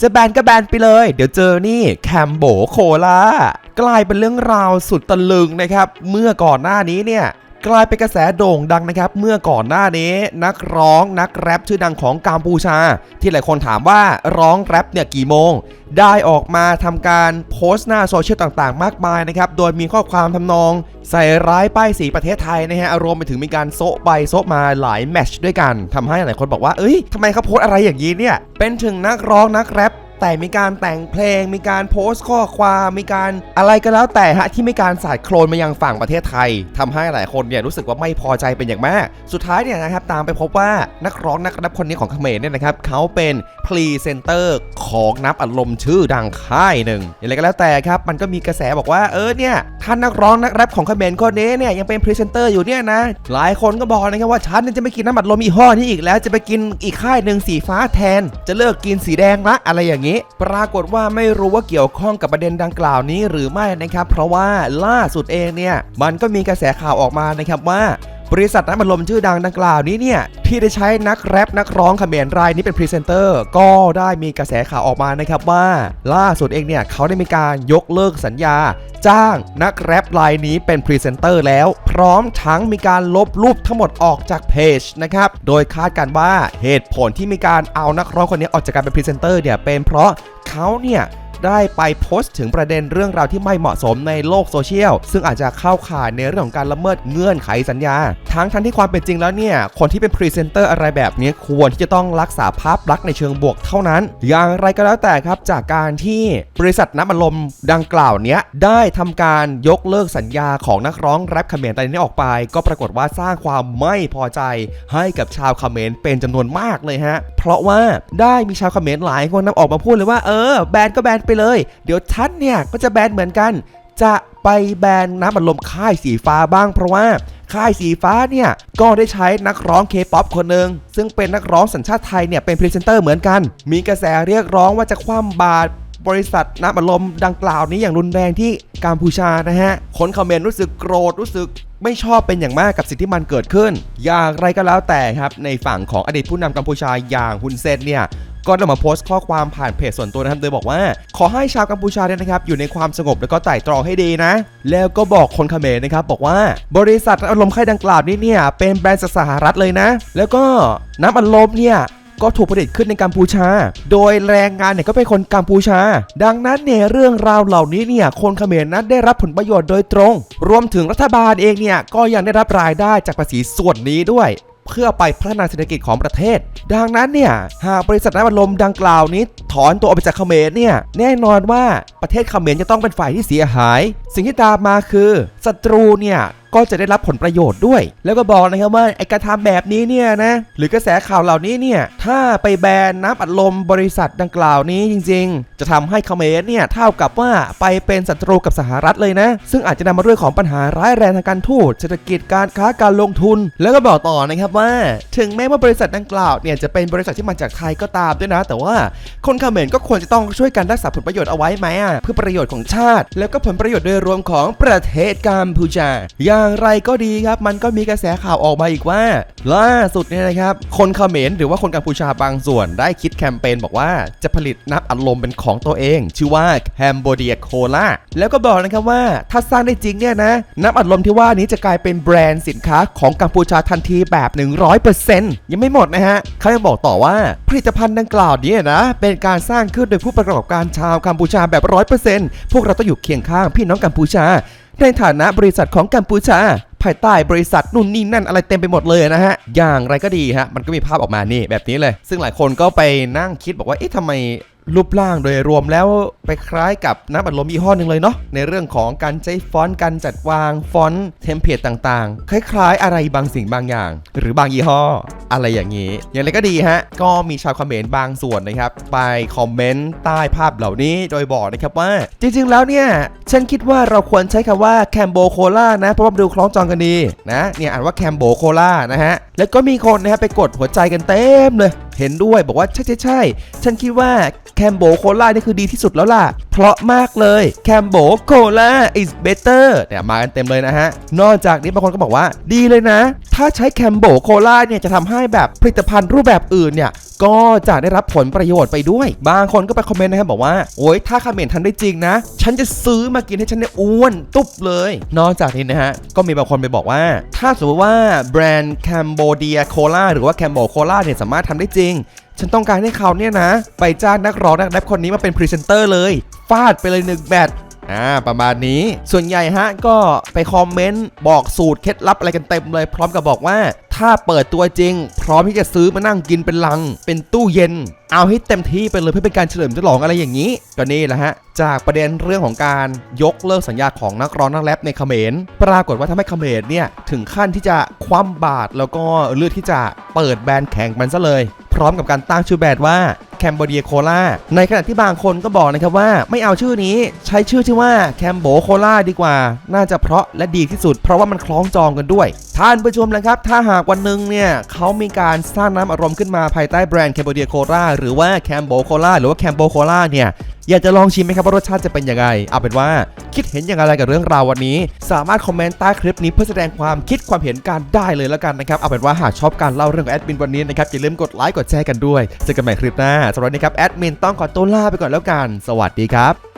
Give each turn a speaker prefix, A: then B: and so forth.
A: จะแบนก็แบนไปเลย เดี๋ยวเจอนี่แคมโบโคลากลายเป็นเรื่องราวสุดตะลึงนะครับ เมื่อก่อนหน้านี้เนี่ย กลายเป็นกระแสโด่งดังนะครับ เมื่อก่อนหน้านี้นักร้องนักแรปชื่อดังของกัมพูชา ที่หลายคนถามว่าร้องแรปเนี่ยกี่โมง ได้ออกมาทำการโพสต์หน้าโซเชียลต่างๆ มากมายนะครับ โดยมีข้อความทำนอง ใส่ร้ายป้ายสีประเทศไทยนะฮะรวมไปถึงมีการโซะไปโซะมาหลายแมช์ด้วยกันทำให้หลายคนบอกว่าเอ้ยทำไมเขาโพสต์อะไรอย่างนี้เนี่ยเป็นถึงนักร้องนักแรป แต่มีการแต่งเพลง มีการโพสต์ข้อความมีการอะไรก็แล้วแต่ฮะที่มีการสาดโคลนมายังฝั่งประเทศไทยทำให้หลายคนเนี่ยรู้สึกว่าไม่พอใจเป็นอย่างมาก สุดท้ายเนี่ยนะครับตามไปพบว่านักร้องนักแรปคนนี้ของเขมรเนี่ยนะครับเขาเป็นพรีเซนเตอร์ของนับอารมณ์ชื่อดังค่ายหนึ่งอย่างไรก็แล้วแต่ครับมันก็มีกระแสบอกว่าเออเนี่ยท่านนักร้องนักแรปของเขมรคนนี้เนี่ยยังเป็นพรีเซนเตอร์อยู่เนี่ยนะหลายคนก็บอกนะครับว่าฉันเนี่ยจะไม่กินน้ำอัดลมอีห้อนี้อีกแล้วจะไปกินอีกค่ายหนึ่งสีฟ้าแทน จะเลิกกินสีแดงละอะไรอย่างงี้ ปรากฏว่าไม่รู้ว่าเกี่ยวข้องกับประเด็นดังกล่าวนี้หรือไม่นะครับ เพราะว่าล่าสุดเองเนี่ยมันก็มีกระแสข่าวออกมานะครับว่า บริษัทน้ำมันลมชื่อดังดังกล่าวนี้เนี่ยที่ได้ใช้นักแรปนักร้องเขมรรายนี้เป็นพรีเซนเตอร์ ก็ได้มีกระแสข่าวออกมานะครับว่า ล่าสุดเองเนี่ยเขาได้มีการยกเลิกสัญญา จ้างนักแรปรายนี้เป็นพรีเซนเตอร์แล้ว พร้อมทั้งมีการลบรูปทั้งหมดออกจากเพจนะครับโดยคาดการณ์ว่าเหตุผลที่มีการเอานักร้องคนนี้ออกจากการเป็นพรีเซนเตอร์เนี่ยเป็นเพราะเขาเนี่ย ได้ไปโพสต์ถึงประเด็นเรื่องราวที่ไม่เหมาะสมในโลกโซเชียล ซึ่งอาจจะเข้าข่ายในเรื่องของการละเมิดเงื่อนไขสัญญา ทั้งทั้งที่ความเป็นจริงแล้วเนี่ย คนที่เป็นพรีเซนเตอร์อะไรแบบนี้ควรที่จะต้องรักษาภาพลักษณ์ในเชิงบวกเท่านั้น อย่างไรก็แล้วแต่ครับจากการที่บริษัทน้ำมันลมดังกล่าวเนี้ยได้ทำการยกเลิกสัญญาของนักร้องแรปเขมรรายนี้ออกไป ก็ปรากฏว่าสร้างความไม่พอใจให้กับชาวเขมรเป็นจำนวนมากเลยฮะเพราะว่าได้มีชาวเขมรหลายคนนำออกมาพูดเลยว่าเออแบนก็แบนไปเลย เดี๋ยวฉันเนี่ยก็จะแบนเหมือนกัน จะไปแบนน้ำอัดลมค่ายสีฟ้าบ้างเพราะว่าค่ายสีฟ้าเนี่ยก็ได้ใช้นักร้องเคป๊อปคนหนึ่งซึ่งเป็นนักร้องสัญชาติไทยเนี่ยเป็นพรีเซนเตอร์เหมือนกัน มีกระแสเรียกร้องว่าจะคว่ำบาตรบริษัทน้ำอัดลมดังกล่าวนี้อย่างรุนแรงที่กัมพูชานะฮะคนคอมเมนต์รู้สึกโกรธรู้สึกไม่ชอบเป็นอย่างมากกับสิ่งที่มันเกิดขึ้น อย่างไรก็แล้วแต่ครับในฝั่งของอดีตผู้นำกัมพูชาอย่างฮุนเซนเนี่ย ก็นำมาโพสต์ข้อความผ่านเพจส่วนตัวนะครับโดยบอกว่า ขอให้ชาวกัมพูชาเนี่ยนะครับอยู่ในความสงบแล้วก็ไต่ตรองให้ดีนะ แล้วก็บอกคนเขมรนะครับบอกว่าบริษัทน้ำอัดลมค่ายดังกล่าวนี้เนี่ยเป็นแบรนด์สหรัฐเลยนะ แล้วก็น้ำอัดลมเนี่ยก็ถูกผลิตขึ้นในกัมพูชา โดยแรงงานเนี่ยก็เป็นคนกัมพูชา ดังนั้นเนี่ยเรื่องราวเหล่านี้เนี่ยคนเขมรนั้นได้รับผลประโยชน์โดยตรง รวมถึงรัฐบาลเองเนี่ยก็ยังได้รับรายได้จากภาษีส่วนนี้ด้วย เพื่อไปพัฒนาเศรษฐกิจของประเทศ ดังนั้นเนี่ยหากบริษัทน้ำมันลมดังกล่าวนี้ ถอนตัวออกไปจากเขมรเนี่ยแน่นอนว่าประเทศเขมรจะต้องเป็นฝ่ายที่เสียหาย สิ่งที่ตามมาคือศัตรูเนี่ย ก็จะได้รับผลประโยชน์ด้วย แล้วก็บอกนะครับว่าไอการทำแบบนี้เนี่ยนะหรือกระแสข่าวเหล่านี้เนี่ยถ้าไปแบนน้ำอัดลมบริษัทดังกล่าวนี้จริง ๆ จะทำให้เขมรเนี่ยเท่ากับว่าไปเป็นศัตรูกับสหรัฐเลยนะ ซึ่งอาจจะนำมาเรื่องของปัญหาร้ายแรงทางการทูตเศรษฐกิจการค้าการลงทุน แล้วก็บอกต่อนะครับว่า ถึงแม้ว่าบริษัทดังกล่าวเนี่ยจะเป็นบริษัทที่มาจากไทยก็ตามด้วยนะ แต่ว่าคนเขมรก็ควรจะต้องช่วยกันรักษาผลประโยชน์เอาไว้ไหมอะเพื่อประโยชน์ของชาติ แล้วก็ผลประโยชน์โดยรวมของประเทศกัมพูชาอย่างไรก็ดีครับ มันก็มีกระแสข่าวออกมาอีกว่า ล่าสุดเนี่ยนะครับ คนเขมรหรือว่าคนกัมพูชาบางส่วนได้คิดแคมเปญบอกว่าจะผลิตน้ำอัดลมเป็นของตัวเอง ชื่อว่าแคมโบเดียโคลาแล้วก็บอกนะครับว่าถ้าสร้างได้จริงเนี่ยนะน้ำอัดลมที่ว่านี้จะกลายเป็นแบรนด์สินค้าของกัมพูชาทันทีแบบ 100%ยังไม่หมดนะฮะเขายังบอกต่อว่าผลิตภัณฑ์ดังกล่าวนี้นะเป็นการสร้างขึ้นโดยผู้ประกอบการชาวกัมพูชาแบบ 100%พวกเราต้องอยู่เคียงข้างพี่น้องกัมพูชา ในฐานะบริษัทของกัมพูชา ภายใต้บริษัทนู่นนี่นั่นอะไรเต็มไปหมดเลยนะฮะ อย่างไรก็ดีฮะ มันก็มีภาพออกมานี่แบบนี้เลย ซึ่งหลายคนก็ไปนั่งคิดบอกว่า เอ๊ะทำไม รูปร่างโดยรวมแล้วไปคล้ายกับน้ำอัดลมยี่ห้อหนึ่งเลยเนาะในเรื่องของการใช้ฟอนต์การจัดวางฟอนต์เทมเพลตต่างๆ คล้ายๆ อะไรบางสิ่งบางอย่าง หรือบางยี่ห้อ อะไรอย่างนี้ อย่างไรก็ดีฮะ ก็มีชาวคอมเมนต์บางส่วนนะครับ ไปคอมเมนต์ใต้ภาพเหล่านี้โดยบอกนะครับว่า จริงๆแล้วเนี่ย ฉันคิดว่าเราควรใช้คำว่าแคมโบโคลานะเพราะว่าดูคล้องจองกันดีนะเนี่ยอ่านว่าแคมโบโคลานะฮะแล้วก็มีคนนะฮะไปกดหัวใจกันเต็มเลย เห็นด้วยบอกว่าใช่ใช่ใช่ฉันคิดว่าแคมโบโคลานี่คือดีที่สุดแล้วล่ะ เพราะมากเลยแคมโบโคลา is better เนี่ยมากันเต็มเลยนะฮะ นอกจากนี้บางคนก็บอกว่าดีเลยนะ ถ้าใช้แคมโบโคลาเนี่ยจะทำให้แบบผลิตภัณฑ์รูปแบบอื่นเนี่ย ก็จะได้รับผลประโยชน์ไปด้วย บางคนก็ไปคอมเมนต์นะครับบอกว่า โอ๊ยถ้าคาเมนทำได้จริงนะ ฉันจะซื้อมากินให้ฉันเนี่ยอ้วนตุ๊บเลย นอกจากนี้นะฮะ ก็มีบางคนไปบอกว่า ถ้าสมมติว่าแบรนด์แคมโบเดียโคลาหรือว่าแคมโบโคลาเนี่ยสามารถทำได้จริง ฉันต้องการให้เขาเนี่ยนะ ไปจ้างนักร้องนักแรปคนนี้มาเป็นพรีเซนเตอร์เลย ฟาดไปเลยหนึ่งแบตอ่าประมาณนี้ส่วนใหญ่ฮะก็ไปคอมเมนต์บอกสูตรเคล็ดลับอะไรกันเต็มเลย พร้อมกับบอกว่า ถ้าเปิดตัวจริง พร้อมที่จะซื้อมานั่งกินเป็นลัง เป็นตู้เย็น เอาให้เต็มที่ไปเลยเพื่อเป็นการเฉลิมฉลองอะไรอย่างนี้ ก็นี่แหละฮะ จากประเด็นเรื่องของการยกเลิกสัญญาของนักร้องนักแรปในเขมร ปรากฏว่าทำให้เขมรเนี่ยถึงขั้นที่จะคว่ำบาตรแล้วก็เลือกที่จะเปิดแบรนด์แข่งมันซะเลย พร้อมกับการตั้งชื่อแบรนด์ว่าแคมโบเดียโคลาในขณะที่บางคนก็บอกนะครับว่าไม่เอาชื่อนี้ใช้ชื่อที่ว่าแคมโบโคลาดีกว่า น่าจะเพราะและดีที่สุด เพราะว่ามันคล้องจองกันด้วย ท่านผู้ชมนะครับ ถ้าหากวันหนึ่งเนี่ยเขามีการสร้างน้ำอารมณ์ขึ้นมาภายใต้แบรนด์แคมโบเดียโคลาหรือว่าแคมโบโคลาหรือว่าแคมโบโคลาเนี่ยอยากจะลองชิมไหมครับว่ารสชาติจะเป็นยังไง เอาเป็นว่าคิดเห็นอย่างไรกับเรื่องราววันนี้ สามารถคอมเมนต์ใต้คลิปนี้เพื่อแสดงความคิดความเห็นการได้เลยแล้วกันนะครับ เอาเป็นว่าหากชอบการเล่าเรื่องของแอดมินวันนี้นะครับอย่าลืมกดไลค์กดแชร์กันด้วยเจอกันใหม่คลิปหน้าสำหรับนนี้ครับแอดมินต้องขอตัวลาไปก่อนแล้วกัน สวัสดีครับ